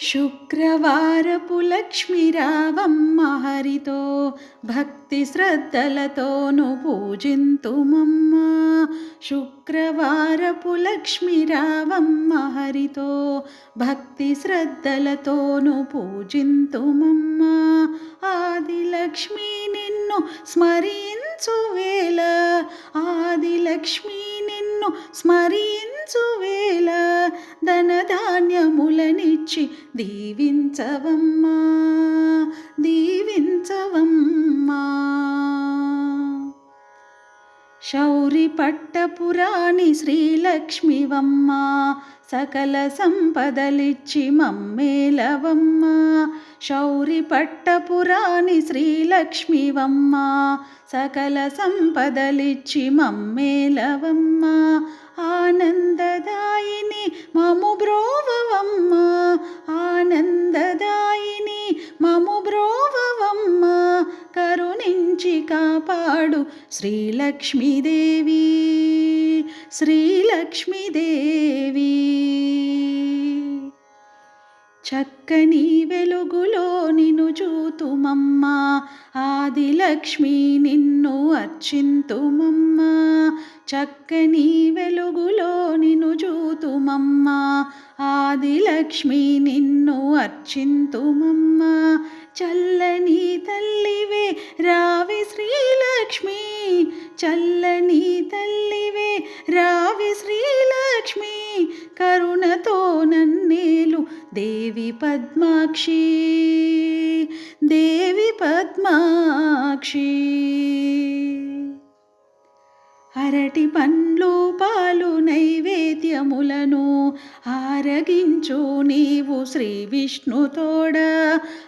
శుక్రవారపు లక్ష్మి హరితో భక్తి శ్రద్ధలతోను పూజింతుమమ్మ. శుక్రవారపు లక్ష్మి హరితో భక్తి శ్రద్ధలతోను పూజింతుమమ్మ. ఆదిలక్ష్మి నిన్ను స్మరించు వేళ ఆది నిన్ను స్మరించు వేళ ధనధాన్యములనిచ్చి దీవించవమ్మా దీవించవమ్మా. శౌరి పట్టపురాణి శ్రీలక్ష్మివమ్మ సకల సంపదలిచ్చి మమ్మేలవమ్మ. శౌరి పట్టపురాణి శ్రీలక్ష్మివమ్మ సకల సంపదలిచ్చి మమ్మేలవమ్మ. ఆనందదాయిని మము బ్రోవవమ్మ ఆనందదాయిని మము బ్రోవవమ్మ కరుణించి కాపాడు శ్రీలక్ష్మీదేవి. శ్రీలక్ష్మీదేవి. చక్కని వెలుగులో నిను చూతుమమ్మా. ఆదిలక్ష్మి నిన్ను అర్చింతుమమ్మా. చక్కని వెలుగులో నిను చూతుమమ్మా. ఆదిలక్ష్మి నిన్ను అర్చింతుమమ్మా. చల్లని తల్లివే రావి శ్రీలక్ష్మి. చల్లని దేవి పద్మాక్షి దేవి పద్మాక్షి. అరటి పండ్లు పాలు నైవేద్యములను ఆరగించు నీవు శ్రీ విష్ణుతోడ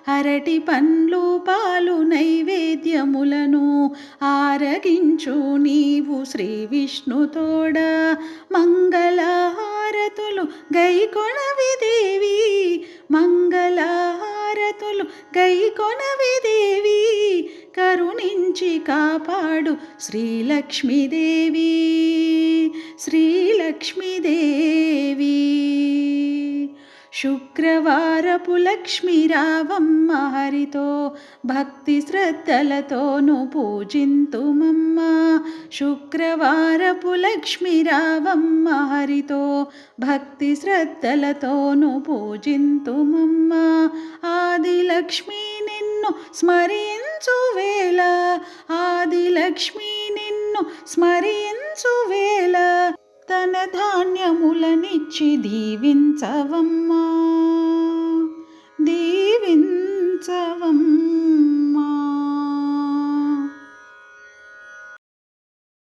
అరటి పండ్లు పాలు నైవేద్యములను ఆరగించు నీవు శ్రీ విష్ణుతోడ మంగళహారతులు గైకొనవి దేవి. మంగళహారతులు గైకొనవి దేవి. కరుణించి కాపాడు శ్రీలక్ష్మీదేవి. శ్రీలక్ష్మీదేవి. శుక్రవారపు లక్ష్మీరావమ్మ హరితో భక్తి శ్రద్ధలతోను పూజింతుమమ్మ. శుక్రవారపు లక్ష్మీరావమ్మ హరితో భక్తి శ్రద్ధలతోను పూజింతుమమ్మ. ఆది లక్ష్మి నిన్ను స్మరించు వేళ ఆది లక్ష్మి నిన్ను స్మరించు వేళ తన ధాన్యం దీవించవమ్మా.